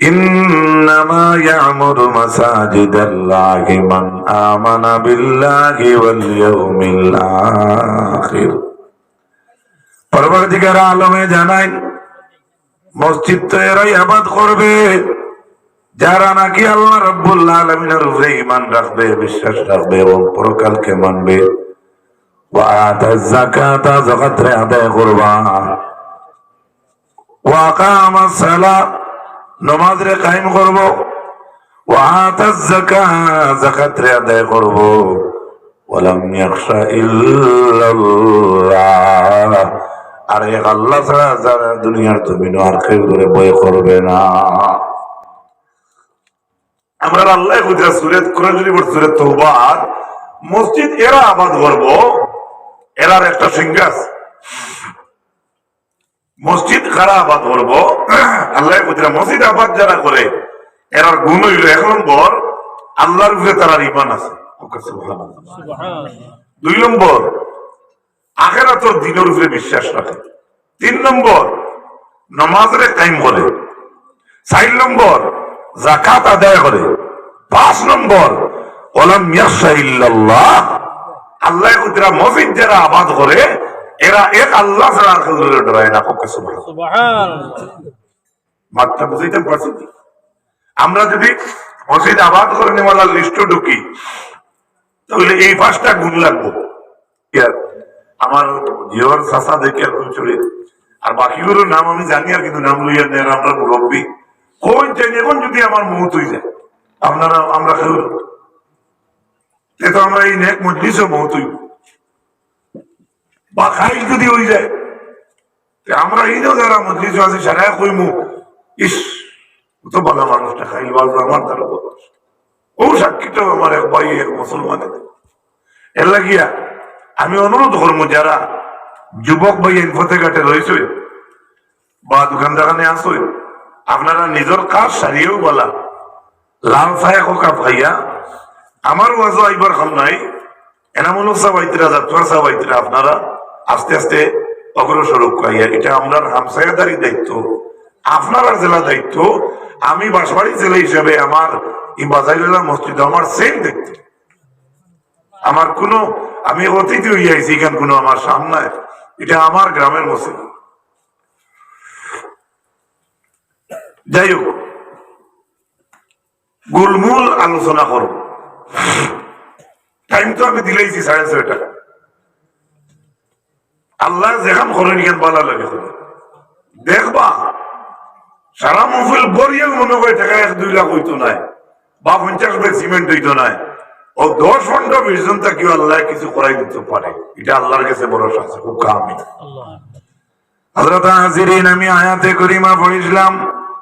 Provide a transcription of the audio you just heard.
إنما يعمر مساجد الله من آمن بالله واليوم الآخر পরবর্তীকার আলমে জানাই মসজিদ তো এরাই আবাদ করবে যারা নাকি আল্লাহ রব্বুল্লাহ আলমিনের উপরে ইমান রাখবে বিশ্বাস রাখবে এবং পরকালকে মানবে ওয়াতা জাকাতা জাকাতরে আদায় করবা ওয়াকামা সালাত নমাজ রে কায়েম করব। রে আদায় করব। আর এক আল্লাহ ছাড়া যারা দুনিয়ার জমিন আর কেউ ধরে ভয় করবে না। আমরা আল্লাহ বুঝা সুরেত, কোরআন শরীফের সুরেত তওবার, মসজিদ এরা আবাদ করব। এরার একটা সিংহাস। মসজিদ খারা আবাদ করব আল্লাহ মসজিদ আবাদ যারা করে এরার গুণ হইল এক নম্বর আল্লাহর উপরে তার ইমান আছে। দুই নম্বর আখেরাতর দিনের উপরে বিশ্বাস রাখে। তিন নম্বর নমাজরে কায়েম করে চার নম্বর জাকাত আদায় করে। পাঁচ নম্বর ওলাম ইয়াসা ইল্লাল্লাহ। আল্লাহ কুতরা মসজিদ যারা আবাদ করে এরা এক আল্লাহ ছাড়া আর কেউ ডরায় না পক্ষে মাত্রা বুঝাইতে পারছি আমরা যদি মসজিদ আবাদ করে নেওয়ালার লিস্ট ঢুকি তাহলে এই পাঁচটা গুণ লাগবো। আমার জীবন চাষা দেখে চলে। আর বাকিগুলোর নাম আমি জানি আর কিন্তু নাম লইয়া নেন আমরা মুরব্বী। কোন চাই এখন যদি আমার মুহূর্ত হয়ে যায়? আপনারা আমরা কেউ তো আমরা এই নেক মজলিসও মুহূর্ত হইব। বা খাই যদি হয়ে যায়। আমরা এই যারা মজলিস আছে, সারা কইমু, ইস তো ভালো মানুষটা খাইল ভালো আমার দ্বারা বদল ও সাক্ষীটা আমার এক ভাই, এক মুসলমানের এর লাগিয়া আমি অনুরোধ করব যারা যুবক ভাই এক পথে ঘাটে রয়েছে, বা দোকান দোকানে আসো আপনারা নিজের কাজ সারিয়েও বলা, লাল ছায়া কোকা ভাইয়া আমার ওয়াজও আইবার খাম নাই। এনামূলক সাবাইতিরা জাতুয়ার সাবাইতিরা আপনারা আস্তে আস্তে অগ্রসর খাইয়া এটা আমরা হামসায়াদারি দায়িত্ব আপনার জেলা দায়িত্ব, আমি বাঁশবাড়ি জেলা হিসেবে আমার মসজিদ আমার সেম দায়িত্ব। আমার কোনো, আমি অতিথি হইয়া আইছি, এখান কোনো আমার সামনে এটা আমার গ্রামের মসজিদ। যাই হোক, গুলমুল আলোচনা করব। টাইম তো আমি দিলেইছি সাড়ে ছয়টা। আল্লাহ যেখান করেন নিখান বলা লাগে দেখবা সারা মহফিল বরিয়া মনে করে টাকা এক দুই লাখ হইতো নাই বা পঞ্চাশ ব্যাগ সিমেন্ট হইতো নাই। ও দশ ঘণ্টা বিশ ঘণ্টা কেউ আল্লাহ কিছু করাই দিতে পারে। এটা আল্লাহর কাছে ভরসা আছে খুব কামি। হজরত হাজিরিন আমি আয়াতে করিমা পড়িছিলাম